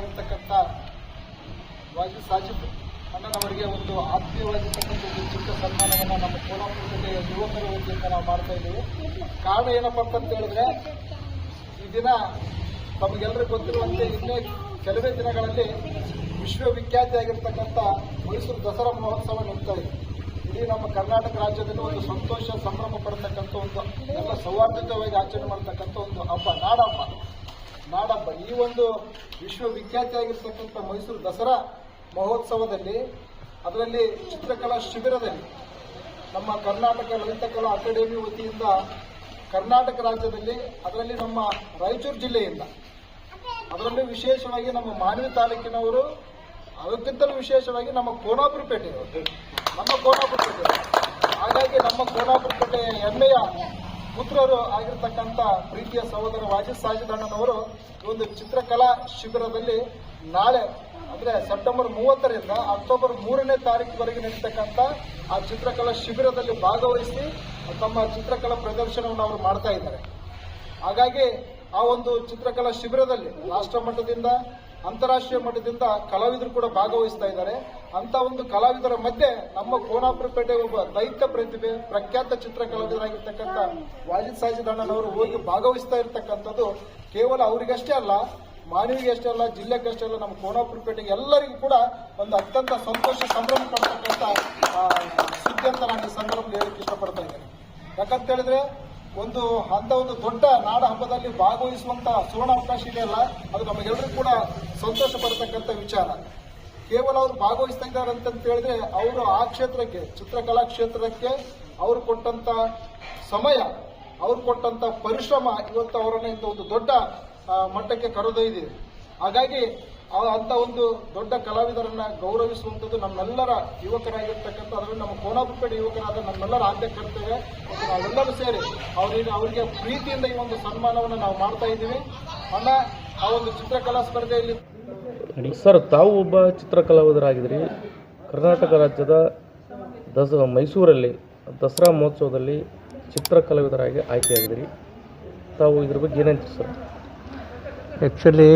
ಆಗಿರ್ತಕ್ಕಂಥ ವಾಜಿ ಸಾಜಿಬ್ ಅಣ್ಣನವರಿಗೆ ಒಂದು ಆತ್ಮೀಯವಾಗಿರ್ತಕ್ಕಂಥ ಒಂದು ಚಿಕ್ಕ ಸನ್ಮಾನವನ್ನು ನಮ್ಮ ಕೋಲಾಪುರ ಜಿಲ್ಲೆಯ ಯುವಕರ ವತಿಯಿಂದ ನಾವು ಮಾಡ್ತಾ ಇದ್ದೀವಿ. ಕಾರಣ ಏನಪ್ಪ ಅಂತ ಹೇಳಿದ್ರೆ, ಈ ದಿನ ತಮಗೆಲ್ಲರಿಗೂ ಗೊತ್ತಿರುವಂತೆ ಇನ್ನೇ ಕೆಲವೇ ದಿನಗಳಲ್ಲಿ ವಿಶ್ವವಿಖ್ಯಾತಿಯಾಗಿರ್ತಕ್ಕಂಥ ಮೈಸೂರು ದಸರಾ ಮಹೋತ್ಸವ ನಡೀತಾ ಇದೆ ಇಡೀ ನಮ್ಮ ಕರ್ನಾಟಕ ರಾಜ್ಯದಲ್ಲಿ ಒಂದು ಸಂತೋಷ, ಸಂಭ್ರಮ ಪಡ್ತಕ್ಕಂಥ ಒಂದು, ಎಲ್ಲ ಆಚರಣೆ ಮಾಡ್ತಕ್ಕಂಥ ಒಂದು ಹಬ್ಬ, ನಾಡಹಬ್ಬ. ನಾಡಹಬ್ಬ ಈ ಒಂದು ವಿಶ್ವವಿಖ್ಯಾತಿಯಾಗಿರ್ತಕ್ಕಂಥ ಮೈಸೂರು ದಸರಾ ಮಹೋತ್ಸವದಲ್ಲಿ, ಅದರಲ್ಲಿ ಚಿತ್ರಕಲಾ ಶಿಬಿರದಲ್ಲಿ ನಮ್ಮ ಕರ್ನಾಟಕ ಲಲಿತಕಲಾ ಅಕಾಡೆಮಿ ವತಿಯಿಂದ ಕರ್ನಾಟಕ ರಾಜ್ಯದಲ್ಲಿ, ಅದರಲ್ಲಿ ನಮ್ಮ ರಾಯಚೂರು ಜಿಲ್ಲೆಯಿಂದ, ಅದರಲ್ಲೂ ವಿಶೇಷವಾಗಿ ನಮ್ಮ ಮಾನವಿ ತಾಲೂಕಿನವರು, ಅದಕ್ಕಿಂತಲೂ ವಿಶೇಷವಾಗಿ ನಮ್ಮ ಕೋನಾಪುರ ಪೇಟೆಯವರು ನಮ್ಮ ಕೋನಾಪುರ ಪೇಟೆ ಹಾಗಾಗಿ ನಮ್ಮ ಕೋನಾಪುರ ಪೇಟೆಯ ಹೆಮ್ಮೆಯ ಪುತ್ರರು ಆಗಿರ್ತಕ್ಕಂಥ ಪ್ರೀತಿಯ ಸಹೋದರ ವಾಜಿದ್ ಸಾಜಿದ್ ಅಣ್ಣನವರು ಈ ಒಂದು ಚಿತ್ರಕಲಾ ಶಿಬಿರದಲ್ಲಿ ನಾಳೆ, ಅಂದ್ರೆ ಸೆಪ್ಟೆಂಬರ್ ಮೂವತ್ತರಿಂದ ಅಕ್ಟೋಬರ್ ಮೂರನೇ ತಾರೀಕಿವರೆಗೆ ನಡೀತಕ್ಕಂಥ ಆ ಚಿತ್ರಕಲಾ ಶಿಬಿರದಲ್ಲಿ ಭಾಗವಹಿಸಿ ತಮ್ಮ ಚಿತ್ರಕಲಾ ಪ್ರದರ್ಶನವನ್ನು ಅವರು ಮಾಡ್ತಾ ಇದ್ದಾರೆ. ಹಾಗಾಗಿ ಆ ಒಂದು ಚಿತ್ರಕಲಾ ಶಿಬಿರದಲ್ಲಿ ರಾಷ್ಟ್ರ ಮಟ್ಟದಿಂದ, ಅಂತಾರಾಷ್ಟ್ರೀಯ ಮಟ್ಟದಿಂದ ಕಲಾವಿದರು ಕೂಡ ಭಾಗವಹಿಸ್ತಾ ಇದ್ದಾರೆ. ಅಂತ ಒಂದು ಕಲಾವಿದರ ಮಧ್ಯೆ ನಮ್ಮ ಕೋನಾಪುರ ಪೇಟೆ ಒಬ್ಬ ದೈತ್ಯ ಪ್ರತಿಭೆ, ಪ್ರಖ್ಯಾತ ಚಿತ್ರ ಕಲಾವಿದರಾಗಿರ್ತಕ್ಕಂಥ ವಾಜಿದ್ ಸಾಜಿದ್ ಅಣ್ಣನವರು ಹೋಗಿ ಭಾಗವಹಿಸ್ತಾ ಇರತಕ್ಕಂಥದ್ದು ಕೇವಲ ಅವರಿಗಷ್ಟೇ ಅಲ್ಲ ಮಾನವಿಗೆ ಅಷ್ಟೇ ಅಲ್ಲ, ಜಿಲ್ಲೆಗಷ್ಟೇ ಅಲ್ಲ, ನಮ್ಮ ಕೋನಾಪುರ ಪೇಟೆಗೆ ಎಲ್ಲರಿಗೂ ಕೂಡ ಒಂದು ಅತ್ಯಂತ ಸಂತೋಷ ಸಂಭ್ರಮ ಪಡ್ತಕ್ಕಂಥ ಸುದ್ದಿ ಅಂತ ನಾನು ಈ ಸಂದರ್ಭದಲ್ಲಿ ಹೇಳಕ್ಕೆ ಇಷ್ಟಪಡ್ತಾ ಇದ್ದೇನೆ. ಯಾಕಂತ ಹೇಳಿದ್ರೆ ಒಂದು ಅಂತ ಒಂದು ದೊಡ್ಡ ನಾಡ ಹಬ್ಬದಲ್ಲಿ ಭಾಗವಹಿಸುವಂತ ಸುವರ್ಣ ಅವಕಾಶ ಇದೆಯಲ್ಲ, ಅದು ನಮಗೆಲ್ಲರಿಗೂ ಕೂಡ ಸಂತೋಷ ಪಡತಕ್ಕಂಥ ವಿಚಾರ. ಕೇವಲ ಅವರು ಭಾಗವಹಿಸ್ತಾ ಇದ್ದಾರೆ ಅಂತ ಹೇಳಿದ್ರೆ, ಅವರು ಆ ಕ್ಷೇತ್ರಕ್ಕೆ, ಚಿತ್ರಕಲಾ ಕ್ಷೇತ್ರಕ್ಕೆ ಅವರು ಕೊಟ್ಟಂತ ಸಮಯ, ಅವ್ರು ಕೊಟ್ಟಂತ ಪರಿಶ್ರಮ ಇವತ್ತು ಅವರನ್ನ ಇಂಥ ಒಂದು ದೊಡ್ಡ ಮಟ್ಟಕ್ಕೆ ಕರೆದೊಯ್ದಿದೆ. ಹಾಗಾಗಿ ಅಂತ ಒಂದು ದೊಡ್ಡ ಕಲಾವಿದರನ್ನ ಗೌರವಿಸುವಂಥದ್ದು ನಮ್ಮೆಲ್ಲರ ಯುವಕರಾಗಿರ್ತಕ್ಕಂಥ ಅದರಲ್ಲಿ ನಮ್ಮ ಕೋನಾಪುರಪೇಟೆ ಯುವಕರಾದ ನಮ್ಮೆಲ್ಲರ ಆದ್ಯ ಕರ್ತವ್ಯ. ಮತ್ತು ನಾವೆಲ್ಲರೂ ಸೇರಿ ಅವರಿಗೆ ಅವರಿಗೆ ಪ್ರೀತಿಯಿಂದ ಈ ಒಂದು ಸನ್ಮಾನವನ್ನು ನಾವು ಮಾಡ್ತಾ ಇದ್ದೀವಿ. ಅಣ್ಣ ಆ ಒಂದು ಚಿತ್ರಕಲಾ ಸ್ಪರ್ಧೆಯಲ್ಲಿ ಸರ್ ತಾವು ಒಬ್ಬ ಚಿತ್ರಕಲಾವಿದರಾಗಿದ್ರಿ ಕರ್ನಾಟಕ ರಾಜ್ಯದ ದಸ ಮೈಸೂರಲ್ಲಿ ದಸರಾ ಮಹೋತ್ಸವದಲ್ಲಿ ಚಿತ್ರಕಲಾವಿದರಾಗಿ ಆಯ್ಕೆಯಾಗಿದ್ರಿ ತಾವು ಇದ್ರ ಬಗ್ಗೆ ಏನಂತೀರಿ ಸರ್? ಆ್ಯಕ್ಚುಲಿ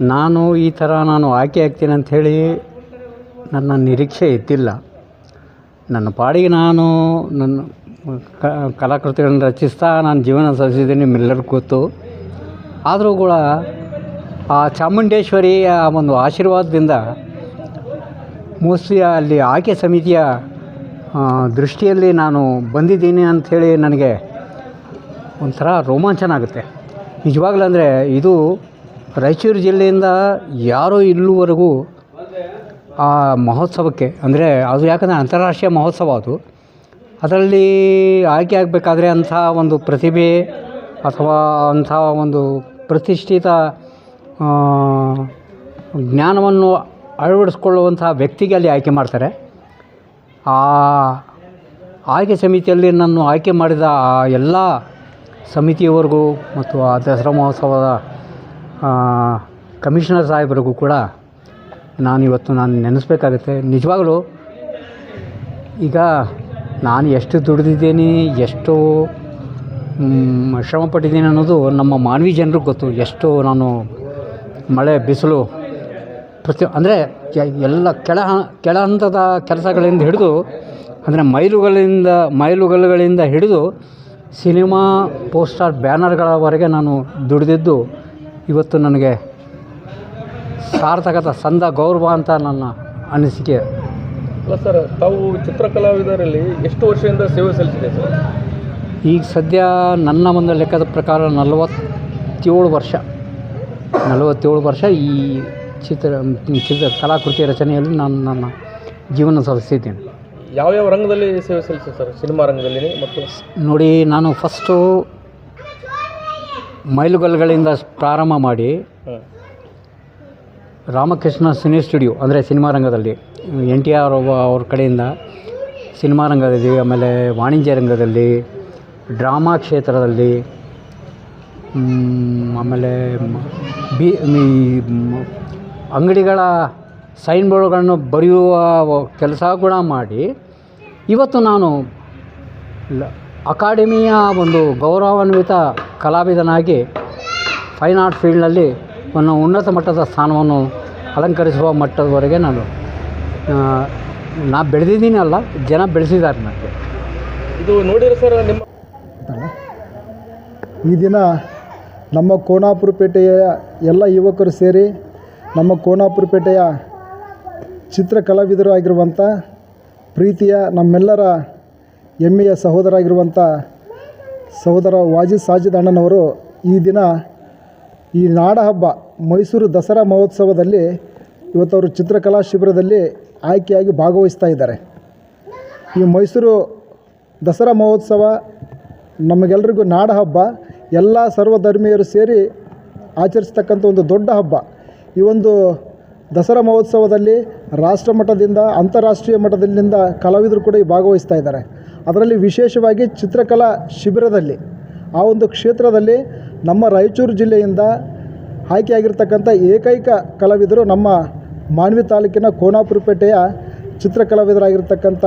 ನಾನು ಈ ಥರ ನಾನು ಆಯ್ಕೆ ಆಗ್ತೀನಿ ಅಂಥೇಳಿ ನನ್ನ ನಿರೀಕ್ಷೆ ಇದ್ದಿಲ್ಲ ನನ್ನ ಪಾಡಿಗೆ ನಾನು ನನ್ನ ಕಲಾಕೃತಿಗಳನ್ನು ರಚಿಸ್ತಾ ನಾನು ಜೀವನ ಸಲ್ಲಿಸಿದ್ದೀನಿ ನಿಮ್ಮೆಲ್ಲರಿಗೂ ಗೊತ್ತು ಆದರೂ ಕೂಡ ಆ ಚಾಮುಂಡೇಶ್ವರಿಯ ಒಂದು ಆಶೀರ್ವಾದದಿಂದ ಮೋಸ್ಟ್ಲಿ ಅಲ್ಲಿ ಆಯ್ಕೆ ಸಮಿತಿಯ ದೃಷ್ಟಿಯಲ್ಲಿ ನಾನು ಬಂದಿದ್ದೀನಿ ಅಂಥೇಳಿ ನನಗೆ ಒಂಥರ ರೋಮಾಂಚನ ಆಗುತ್ತೆ. ನಿಜವಾಗ್ಲೂ ಅಂದರೆ ಇದು ರಾಯಚೂರು ಜಿಲ್ಲೆಯಿಂದ ಯಾರೂ ಇಲ್ಲಿವರೆಗೂ ಆ ಮಹೋತ್ಸವಕ್ಕೆ, ಅಂದರೆ ಅದು ಯಾಕಂದರೆ ಅಂತಾರಾಷ್ಟ್ರೀಯ ಮಹೋತ್ಸವ ಅದು, ಅದರಲ್ಲಿ ಆಯ್ಕೆ ಆಗಬೇಕಾದ್ರೆ ಅಂಥ ಒಂದು ಪ್ರತಿಭೆ ಅಥವಾ ಅಂಥ ಒಂದು ಪ್ರತಿಷ್ಠಿತ ಜ್ಞಾನವನ್ನು ಅಳವಡಿಸ್ಕೊಳ್ಳುವಂಥ ವ್ಯಕ್ತಿಗೆ ಅಲ್ಲಿ ಆಯ್ಕೆ ಮಾಡ್ತಾರೆ. ಆ ಆಯ್ಕೆ ಸಮಿತಿಯಲ್ಲಿ ನನ್ನ ಆಯ್ಕೆ ಮಾಡಿದ ಆ ಎಲ್ಲ ಸಮಿತಿಯವರೆಗೂ ಮತ್ತು ಆ ದಸರಾ ಮಹೋತ್ಸವದ ಕಮಿಷನರ್ ಸಾಹೇಬರಿಗೂ ಕೂಡ ನಾನು ಇವತ್ತು ನಾನು ನೆನೆಸ್ಬೇಕಾಗತ್ತೆ. ನಿಜವಾಗಲೂ ಈಗ ನಾನು ಎಷ್ಟು ದುಡಿದಿದ್ದೀನಿ, ಎಷ್ಟು ಶ್ರಮ ಪಟ್ಟಿದ್ದೀನಿ ಅನ್ನೋದು ನಮ್ಮ ಮಾನವಿ ಜನರಿಗೆ ಗೊತ್ತು. ಎಷ್ಟು ನಾನು ಮಳೆ, ಬಿಸಿಲು, ಪ್ರತಿ, ಅಂದರೆ ಎಲ್ಲ ಕೆಳ ಕೆಳ ಹಂತದ ಕೆಲಸಗಳಿಂದ ಹಿಡಿದು, ಅಂದರೆ ಮೈಲುಗಳಿಂದ, ಮೈಲುಗಲ್ಲುಗಳಿಂದ ಹಿಡಿದು ಸಿನಿಮಾ, ಪೋಸ್ಟರ್, ಬ್ಯಾನರ್ಗಳವರೆಗೆ ನಾನು ದುಡಿದಿದ್ದು ಇವತ್ತು ನನಗೆ ಸಾರ್ಥಕದ ಸಂದ ಗೌರವ ಅಂತ ನನ್ನ ಅನಿಸಿಕೆ. ಅಲ್ಲ ಸರ್ ತಾವು ಚಿತ್ರಕಲಾವಿದರಲ್ಲಿ ಎಷ್ಟು ವರ್ಷದಿಂದ ಸೇವೆ ಸಲ್ಲಿಸಿದೆ ಸರ್? ಈಗ ಸದ್ಯ ನನ್ನ ಒಂದು ಲೆಕ್ಕದ ಪ್ರಕಾರ ನಲವತ್ತೇಳು ವರ್ಷ. ನಲವತ್ತೇಳು ವರ್ಷ ಈ ಚಿತ್ರ ಚಿತ್ರ ಕಲಾಕೃತಿ ರಚನೆಯಲ್ಲಿ ನಾನು ನನ್ನ ಜೀವನ ಸಲ್ಲಿಸಿದ್ದೇನೆ ಯಾವ್ಯಾವ ರಂಗದಲ್ಲಿ ಸೇವೆ ಸಲ್ಲಿಸಿದೆ ಸರ್? ಸಿನಿಮಾ ರಂಗದಲ್ಲಿ ಮತ್ತು? ನೋಡಿ ನಾನು ಫಸ್ಟು ಮೈಲುಗಲ್ಲುಗಳಿಂದ ಪ್ರಾರಂಭ ಮಾಡಿ ರಾಮಕೃಷ್ಣ ಸಿನಿ ಸ್ಟುಡಿಯೋ ಅಂದರೆ ಸಿನಿಮಾ ರಂಗದಲ್ಲಿ ಎನ್ ಟಿ ಆರ್ ಅವ್ರ ಕಡೆಯಿಂದ ಸಿನಿಮಾ ರಂಗದಲ್ಲಿ ಆಮೇಲೆ ವಾಣಿಜ್ಯ ರಂಗದಲ್ಲಿ ಡ್ರಾಮಾ ಕ್ಷೇತ್ರದಲ್ಲಿ ಆಮೇಲೆ ಬಿ ಈ ಅಂಗಡಿಗಳ ಸೈನ್ ಬೋರ್ಡ್ಗಳನ್ನು ಬರೆಯುವ ಕೆಲಸ ಕೂಡ ಮಾಡಿ. ಇವತ್ತು ನಾನು ಲ ಅಕಾಡೆಮಿಯ ಒಂದು ಗೌರವಾನ್ವಿತ ಕಲಾವಿದನಾಗಿ ಫೈನ್ ಆರ್ಟ್ ಫೀಲ್ಡ್ನಲ್ಲಿ ಒಂದು ಉನ್ನತ ಮಟ್ಟದ ಸ್ಥಾನವನ್ನು ಅಲಂಕರಿಸುವ ಮಟ್ಟದವರೆಗೆ ನಾನು ನಾ ಬೆಳೆದಿದ್ದೀನಿ ಅಲ್ಲ ಜನ ಬೆಳೆಸಿದ್ದಾರೆ ನನಗೆ. ಇದು ನೋಡಿದ್ರೆ ಸರ್ ನಿಮ್ಮ ಈ ದಿನ ನಮ್ಮ ಕೋನಾಪುರ ಪೇಟೆಯ ಎಲ್ಲ ಯುವಕರು ಸೇರಿ ನಮ್ಮ ಕೋನಾಪುರ ಪೇಟೆಯ ಚಿತ್ರಕಲಾವಿದರು ಆಗಿರುವಂಥ ಪ್ರೀತಿಯ ನಮ್ಮೆಲ್ಲರ ಹೆಮ್ಮೆಯ ಸಹೋದರ ಆಗಿರುವಂಥ ಸಹೋದರ ವಾಜಿದ್ ಸಾಜಿದ್ ಅಣ್ಣನವರು ಈ ದಿನ ಈ ನಾಡಹಬ್ಬ ಮೈಸೂರು ದಸರಾ ಮಹೋತ್ಸವದಲ್ಲಿ ಇವತ್ತು ಇವತ್ತವರು ಚಿತ್ರಕಲಾ ಶಿಬಿರದಲ್ಲಿ ಆಯ್ಕೆಯಾಗಿ ಭಾಗವಹಿಸ್ತಾ ಇದ್ದಾರೆ. ಈ ಮೈಸೂರು ದಸರಾ ಮಹೋತ್ಸವ ನಮಗೆಲ್ಲರಿಗೂ ನಾಡಹಬ್ಬ, ಎಲ್ಲ ಸರ್ವಧರ್ಮೀಯರು ಸೇರಿ ಆಚರಿಸ್ತಕ್ಕಂಥ ಒಂದು ದೊಡ್ಡ ಹಬ್ಬ. ಈ ಒಂದು ದಸರಾ ಮಹೋತ್ಸವದಲ್ಲಿ ರಾಷ್ಟ್ರ ಮಟ್ಟದಿಂದ ಅಂತಾರಾಷ್ಟ್ರೀಯ ಮಟ್ಟದಿಂದ ಕಲಾವಿದರು ಕೂಡ ಈ ಭಾಗವಹಿಸ್ತಾ ಇದ್ದಾರೆ. ಅದರಲ್ಲಿ ವಿಶೇಷವಾಗಿ ಚಿತ್ರಕಲಾ ಶಿಬಿರದಲ್ಲಿ, ಆ ಒಂದು ಕ್ಷೇತ್ರದಲ್ಲಿ ನಮ್ಮ ರಾಯಚೂರು ಜಿಲ್ಲೆಯಿಂದ ಆಯ್ಕೆಯಾಗಿರ್ತಕ್ಕಂಥ ಏಕೈಕ ಕಲಾವಿದರು ನಮ್ಮ ಮಾನ್ವಿ ತಾಲೂಕಿನ ಕೋನಾಪುರ ಪೇಟೆಯ ಚಿತ್ರಕಲಾವಿದರಾಗಿರ್ತಕ್ಕಂಥ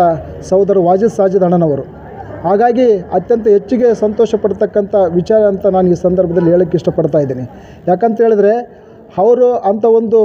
ಸಹೋದರ ವಾಜಿದ್ ಸಾಜಿದ್ ಅಣ್ಣನವರು. ಹಾಗಾಗಿ ಅತ್ಯಂತ ಹೆಚ್ಚಿಗೆ ಸಂತೋಷ ಪಡ್ತಕ್ಕಂಥ ವಿಚಾರ ಅಂತ ನಾನು ಈ ಸಂದರ್ಭದಲ್ಲಿ ಹೇಳೋಕ್ಕೆ ಇಷ್ಟಪಡ್ತಾ ಇದ್ದೀನಿ. ಯಾಕಂತ ಹೇಳಿದ್ರೆ, ಅವರು ಅಂಥ ಒಂದು